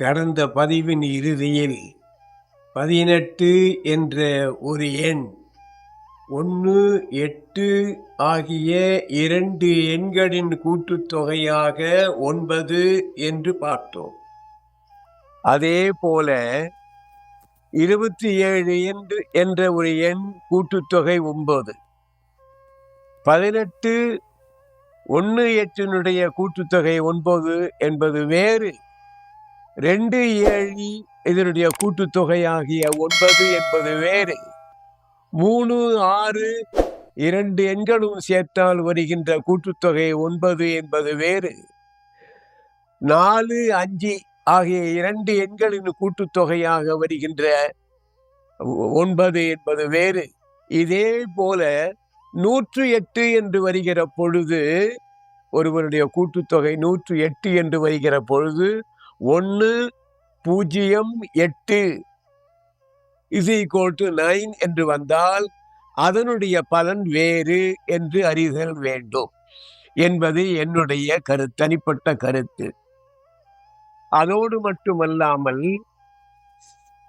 கடந்த பதிவின் இறுதியில் பதினெட்டு என்ற ஒரு எண் ஒன்று எட்டு ஆகிய இரண்டு எண்களின் கூட்டுத்தொகையாக ஒன்பது என்று பார்த்தோம். அதே போல இருபத்தி ஏழு என்று என்ற ஒரு எண் கூட்டுத்தொகை ஒன்பது. பதினெட்டு ஒன்று எட்டினுடைய கூட்டுத்தொகை ஒன்பது என்பது வேறு ரெண்டு ஏழு இதனுடைய கூட்டுத்தொகையாகிய ஒன்பது என்பது வேறு. மூணு ஆறு இரண்டு எண்களும் சேர்த்தால் வருகின்ற கூட்டுத்தொகை ஒன்பது என்பது வேறு. நாலு அஞ்சு ஆகிய இரண்டு எண்களின் கூட்டுத்தொகையாக வருகின்ற ஒ- ஒன்பது என்பது வேறு. இதே போல நூற்று எட்டு என்று வருகிற பொழுது ஒருவருடைய கூட்டுத்தொகை நூற்று எட்டு என்று வருகிற பொழுது ஒன்று பூஜ்ஜியம் எட்டு. இஸ் ஈக்குவல் டு நைன் என்று வந்தால் அதனுடைய பலன் வேறு என்று அறிதல் வேண்டும் என்பது என்னுடைய கரு தனிப்பட்ட கருத்து. அதோடு மட்டுமல்லாமல்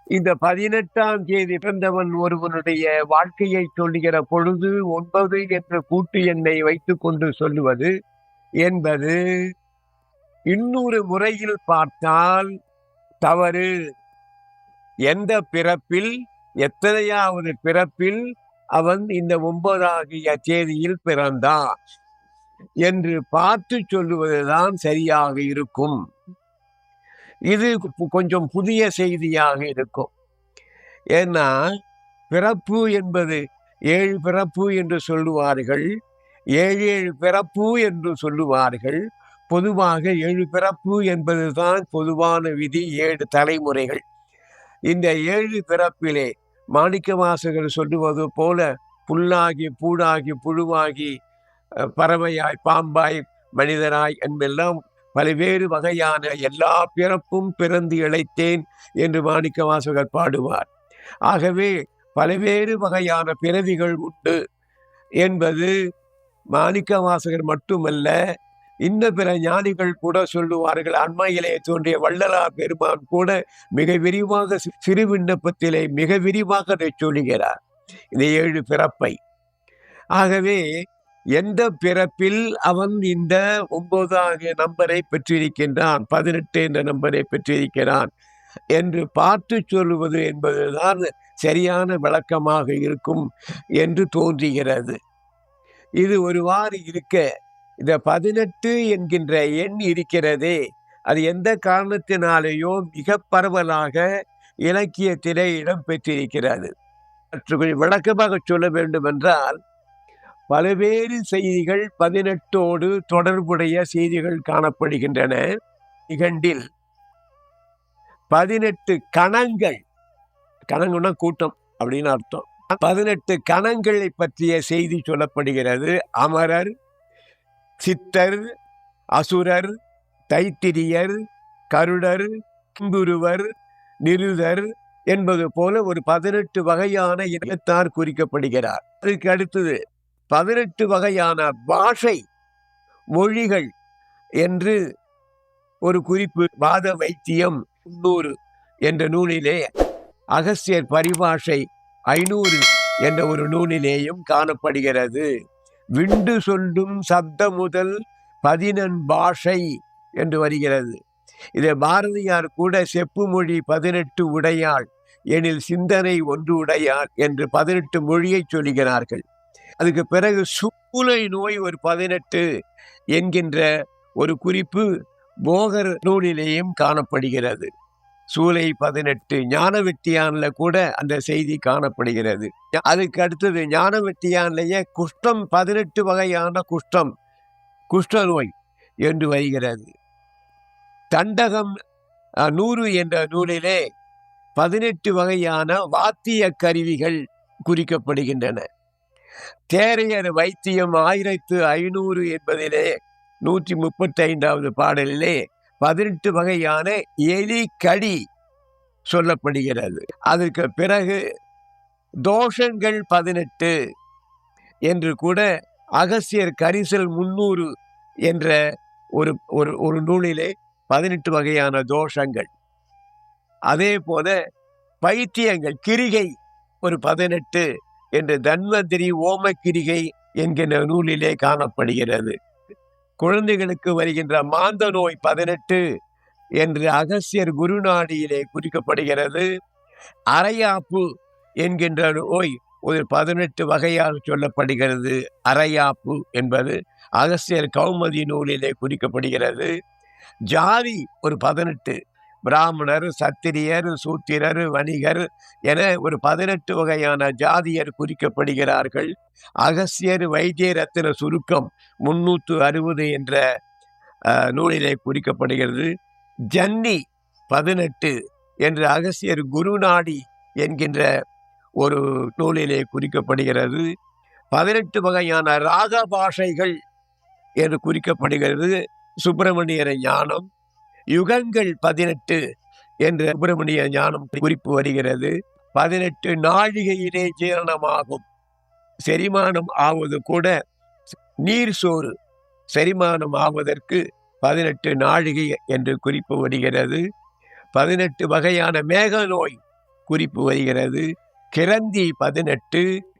இந்த பதினெட்டாம் தேதி பிறந்தவன் ஒருவனுடைய வாழ்க்கையை சொல்லுகிற பொழுது ஒன்பது என்ற கூட்டு எண்ணை வைத்துக்கொண்டு சொல்லுவது என்பது இன்னொரு முறையில் பார்த்தால் தவறு. எந்த பிறப்பில் எத்தனையாவது பிறப்பில் அவன் இந்த ஒன்பதாகிய தேதியில் பிறந்தான் என்று பார்த்து சொல்லுவதுதான் சரியாக இருக்கும். இது கொஞ்சம் புதிய செய்தியாக இருக்கும். ஏன்னா பிறப்பு என்பது ஏழு பிறப்பு என்று சொல்லுவார்கள். ஏழு ஏழு பிறப்பு என்று சொல்லுவார்கள். பொதுவாக ஏழு பிறப்பு என்பதுதான் பொதுவான விதி ஏழு தலைமுறைகள். இந்த ஏழு பிறப்பிலே மாணிக்க வாசகர் சொல்லுவது போல புல்லாகி பூடாகி புழுவாகி பறவையாய் பாம்பாய் மனிதராய் என்பெல்லாம் பல்வேறு வகையான எல்லா பிறப்பும் பிறந்து இழைத்தேன் என்று மாணிக்க வாசகர் பாடுவார். ஆகவே பல்வேறு வகையான பிறவிகள் உண்டு என்பது மாணிக்க வாசகர் மட்டுமல்ல இன்ன பிற ஞானிகள் கூட சொல்லுவார்கள் அண்மையிலே தோன்றிய வள்ளலார் பெருமான் கூட மிக விரிவாக சிறு விண்ணப்பத்திலே மிக விரிவாக அதை சொல்லுகிறார். இந்த ஏழு பிறப்பை. ஆகவே எந்த பிறப்பில் அவன் இந்த ஒன்பதாகிய நம்பரை பெற்றிருக்கின்றான் பதினெட்டு என்ற நம்பரை பெற்றிருக்கிறான் என்று பார்த்து சொல்லுவது என்பதுதான் சரியான விளக்கமாக இருக்கும் என்று தோன்றுகிறது. இது ஒருவாறு இருக்க இந்த பதினெட்டு என்கின்ற எண் இருக்கிறதே. அது எந்த காரணத்தினாலேயோ மிக பரவலாக இலக்கியத்திலே இடம் பெற்றிருக்கிறது. சற்று கொஞ்சம் விளக்கமாக சொல்ல வேண்டும் என்றால் பல்வேறு செய்திகள் பதினெட்டோடு தொடர்புடைய செய்திகள் காணப்படுகின்றன. நிகண்டில் பதினெட்டு கணங்கள் கணங்குன்னா கூட்டம் அப்படின்னு அர்த்தம். பதினெட்டு கணங்களை பற்றிய செய்தி சொல்லப்படுகிறது. அமரர் சித்தர் அசுரர் தைத்திரியர் கருடர் கிம்புருவர் நிருதர் என்பது போல ஒரு பதினெட்டு வகையான இனத்தார் குறிக்கப்படுகிறார். அதுக்கு அடுத்தது பதினெட்டு வகையான பாஷை மொழிகள் என்று ஒரு குறிப்பு வாத வைத்தியம் முன்னூறு என்ற நூலிலே அகஸ்தியர் பரிபாஷை ஐநூறு என்ற ஒரு நூலிலேயும் காணப்படுகிறது. விண்டு சொல்லும் சப்த முதல் பதினெண் பாஷை என்று வருகிறது. இதை பாரதியார் கூட செப்பு மொழி பதினெட்டு உடையாள் எனில் சிந்தனை ஒன்று உடையாள் என்று பதினெட்டு மொழியை சொல்கிறார்கள். அதுக்கு பிறகு சூளை நோய் ஒரு பதினெட்டு என்கின்ற ஒரு குறிப்பு போகர் நூலிலேயும் காணப்படுகிறது. சூலை பதினெட்டு ஞானவெட்டியானில் கூட அந்த செய்தி காணப்படுகிறது. அதுக்கு அடுத்தது ஞானவெட்டியானிலேயே குஷ்டம் பதினெட்டு வகையான குஷ்டம் குஷ்ட நோய் என்று வருகிறது. தண்டகம் நூறு என்ற நூலிலே பதினெட்டு வகையான வாத்திய கருவிகள் குறிக்கப்படுகின்றன. தேரையர் வைத்தியம் ஆயிரத்து ஐநூறு என்பதிலே நூற்றி முப்பத்தைந்தாவது பாடலிலே பதினெட்டு வகையான எலி கடி சொல்லப்படுகிறது. அதற்கு பிறகு தோஷங்கள் பதினெட்டு என்று கூட அகசியர் கரிசல் முன்னூறு என்ற ஒரு ஒரு ஒரு நூலிலே பதினெட்டு வகையான தோஷங்கள். அதே போல பைத்தியங்கள் கிரிகை ஒரு பதினெட்டு என்று தன்வந்திரி ஓமக்கிரிகை கிரிகை என்கிற நூலிலே காணப்படுகிறது. குழந்தைகளுக்கு வருகின்ற மாந்த நோய் பதினெட்டு என்று அகசியர் குருநாடியிலே குறிக்கப்படுகிறது. அரையாப்பு என்கின்ற நோய் ஒரு பதினெட்டு வகையால் சொல்லப்படுகிறது. அரையாப்பு என்பது அகசியர் கௌமதி நூலிலே குறிக்கப்படுகிறது. ஜாதி ஒரு பதினெட்டு பிராமணர் சத்திரியர் சூத்திரர் வணிகர் என ஒரு பதினெட்டு வகையான ஜாதியர் குறிக்கப்படுகிறார்கள். அகசியர் வைத்திய ரத்தின சுருக்கம் முன்னூற்று அறுபது என்ற நூலிலே குறிக்கப்படுகிறது. ஜன்னி பதினெட்டு என்று அகசியர் குருநாடி என்கின்ற ஒரு நூலிலே குறிக்கப்படுகிறது. பதினெட்டு வகையான ராக பாஷைகள் என்று குறிக்கப்படுகிறது. சுப்பிரமணியர ஞானம் யுகங்கள் பதினெட்டு என்ற சுப்பிரமணிய ஞானம் குறிப்பு வருகிறது. பதினெட்டு நாழிகையிலே ஜீரணமாகும். செரிமானம் ஆவது கூட நீர் சோறு. செரிமானம் ஆவதற்கு பதினெட்டு நாழிகை என்று குறிப்பு வருகிறது. பதினெட்டு வகையான மேக நோய் குறிப்பு வருகிறது. கிரந்தி பதினெட்டு.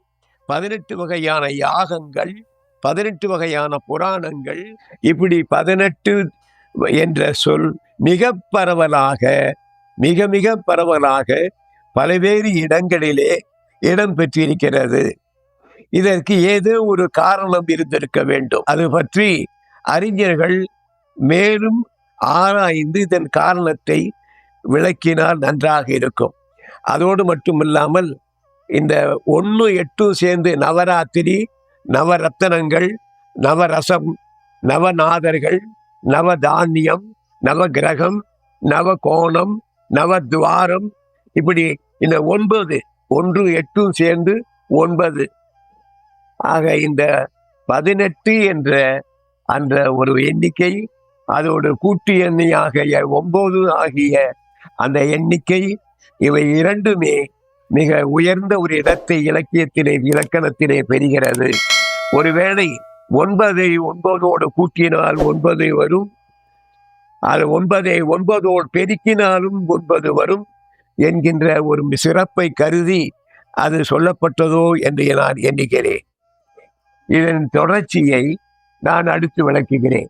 பதினெட்டு வகையான யாகங்கள். பதினெட்டு வகையான புராணங்கள். இப்படி பதினெட்டு என்ற சொல் மிக பரவலாக மிக மிக பரவலாக பல்வேறு இடங்களிலே இடம் பெற்றிருக்கிறது. இதற்கு ஏதோ ஒரு காரணம் இருந்திருக்க வேண்டும். அது பற்றி அறிஞர்கள் மேலும் ஆராய்ந்து இதன் காரணத்தை விளக்கினால் நன்றாக இருக்கும். அதோடு மட்டுமில்லாமல் இந்த ஒன்று எட்டும் சேர்ந்து நவராத்திரி நவரத்தனங்கள் நவரசம் நவநாதர்கள் நவதானியம் நவகிரகம் நவகோணம் நவத்வாரம். இப்படி இந்த ஒன்பது ஒன்று எட்டும் சேர்ந்து ஒன்பது. ஆக இந்த பதினெட்டு என்ற அந்த ஒரு எண்ணிக்கை அதோடு கூட்டு எண்ணியாக ஒன்பது ஆகிய அந்த எண்ணிக்கை இவை இரண்டுமே மிக உயர்ந்த ஒரு இடத்தை இலக்கியத்திலே இலக்கணத்திலே பெறுகிறது. ஒருவேளை ஒன்பதை ஒன்பதோடு கூட்டினால் ஒன்பது வரும். அது ஒன்பதை ஒன்பதோடு பெருக்கினாலும் ஒன்பது வரும் என்கின்ற ஒரு சிறப்பை கருதி அது சொல்லப்பட்டதோ என்று நான் எண்ணுகிறேன். இதன் தொடர்ச்சியை நான் அடுத்து விளக்குகிறேன்.